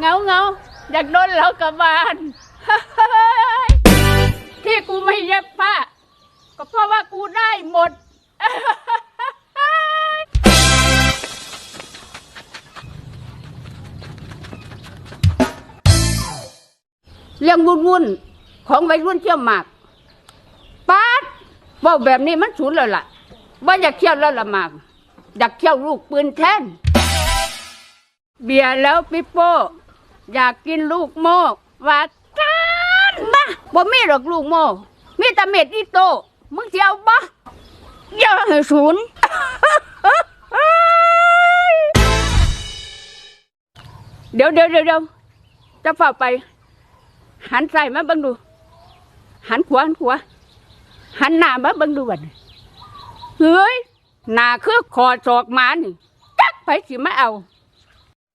เงาเงาอยากโดนเหลากระบาลที่กูไม่เย็บผ้าก็เพราะว่ากูได้หมด เรื่องวุ่นวุ่นของวัยรุ่นเที่ยวหมากป้าดเว่าแบบนี้มันสูนแล้วล่ะว่าอยากเที่ยวแล้วละหมากอยากเที่ยวลูกปืนแทนเบียร์แล้วปิโป้ อยากกินลูกโม่ว่ากันบ้าบ่มีหรอกลูกโม่มีแต่เม็ดอีโต มึงสิเจียวบ่อย่าให้ศูนย์เดี๋ยวเดี๋ยวเดี๋ยวเดี๋ยวจะฝ่าไป หันใส่มาเบังดู หันขวาหันขวาหันหน้ามาเบังดูบัดนี้เฮ้ยหน้าคือคอศอกหมานี่จักไปสิมาเอา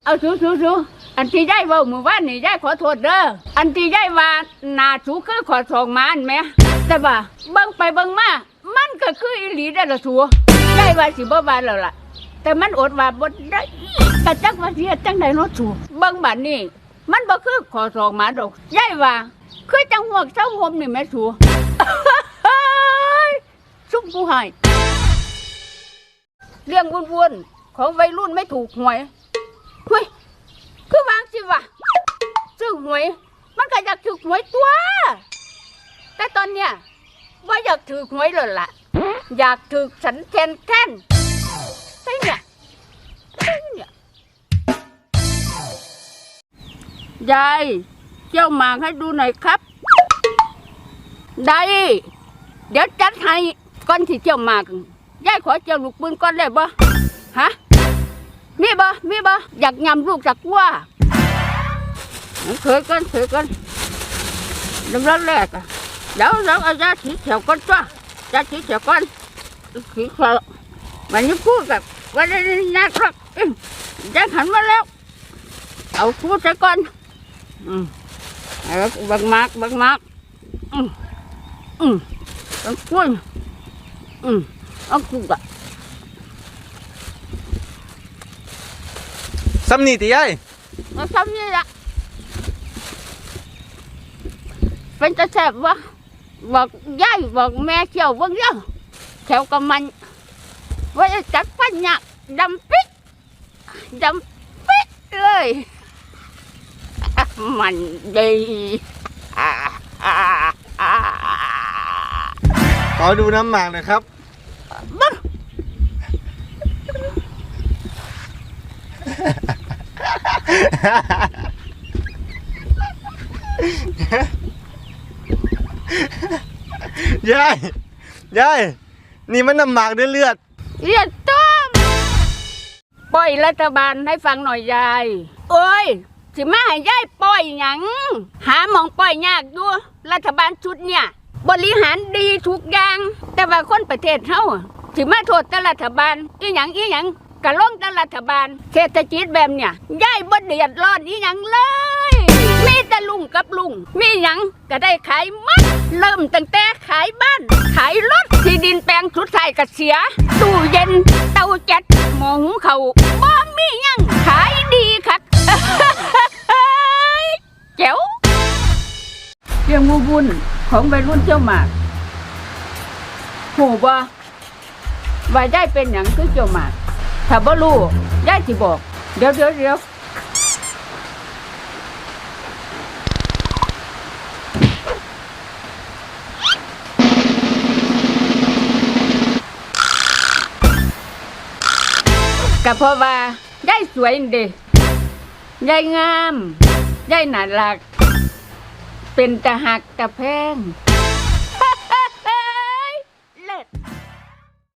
เอาสูสูสู อันที่ยายเว่ามือว่านนี่ยายขอโทษเด้ออันที่ยายว่าหนาสูคือขอศอกหมาอันแหม่แต่ว่าเบิ่งไปเบิ่งมามันก็คืออีหลีได้อละสูยายว่าสิบ่ว่าแล้วล่ะ แต่มันอดว่าบ่ได้กระจักว่าเฮ็ดจังได๋เนาะสูเบิ่งบัดนี้ มันบ่คือขอสองหมาดอกยายว่า คือจังหวกเจ้าหมนี่แม่สู ซุ่มผู้ให้เรื่องวุ่นๆของวัยรุ่นไม่ถูกหวยเฮ้ย วะซื้อหวย มันก็อยากถูกหวยตัว แต่ตอนเนี้ยว่าอยากถือหวยเลยล่ะ อยากถือสันแทนแทนใช่เนี่ยใช่เนี่ยยายเจ้าหมากให้ดูหน่อยครับ ได้ เดี๋ยวจัดให้ก่อนที่เจ้าหมากยายขอเจ้าลูกปืนก่อนได้บ่ฮะมีบ่มีบ่อยากยำลูกจากว่า เคยกันเคยกันลำดับแรกอะเดี๋ยวเราเอายาสีเขียวก่อนจ้ะยาสีเขียวก่อนสีเขียววันนี้พูดกับวันนี้นะครับอื้อยายหันมาแล้ว เอาพูดซะก่อนอืมเอาบักมากบักมากอืมอืมบักพูดอืมเอาพูดอะซ้ำนี่ติยายมาทำนี่ละเป็นตะแสบวะบอกยายบอกแม่เขียวเบิ่งเด้อแถวกับมันว่าจะจัดฟันหยักดำปิ๊กดำปิ๊กเลย มันดีอ่าอ่าอ่าขอดูน้ำหมากหน่อยครับบึ้ง ยายยายนี่มันน้ำหมากด้วยเลือด เรียกต้มปล่อยรัฐบาลให้ฟังหน่อยยาย โอ้ย สิมาให้ยายปล่อยหยัง หาหมองปล่อยยากดูรัฐบาลชุดเนี่ย บริหารดีทุกอย่าง แต่ว่าคนประเทศเฮาอะสิมาโทษแต่รัฐบาล อีหยังอีหยังกะล่งแต่รัฐบาล เศรษฐกิจแบบเนี่ยยายบ่เดือดร้อนอีหยังเลย มีแต่ลุงกับลุง มีหยังก็ได้ขายมัดเริ่มตั้งแต่ขายบ้าน ขายรถที่ดินแปลงสุดท้ายก็เสีย ตู้เย็นเตาแจ็ดหมอหุงเขาวบ่มีหยังขายดีคัก เจ๋วเรื่องวูบุญของวัยรุ่นเจ้าหมากโหบ่ว่าได้เป็นหยังคือเจ้าหมากถ้าบ่รู้ยายสิบอก เดี๋ยวเดี๋ยวเดี๋ยว ก็เพราะว่ายายสวยนี่เด้ยายงามยายน่ารัก เป็นตะหักตะแพง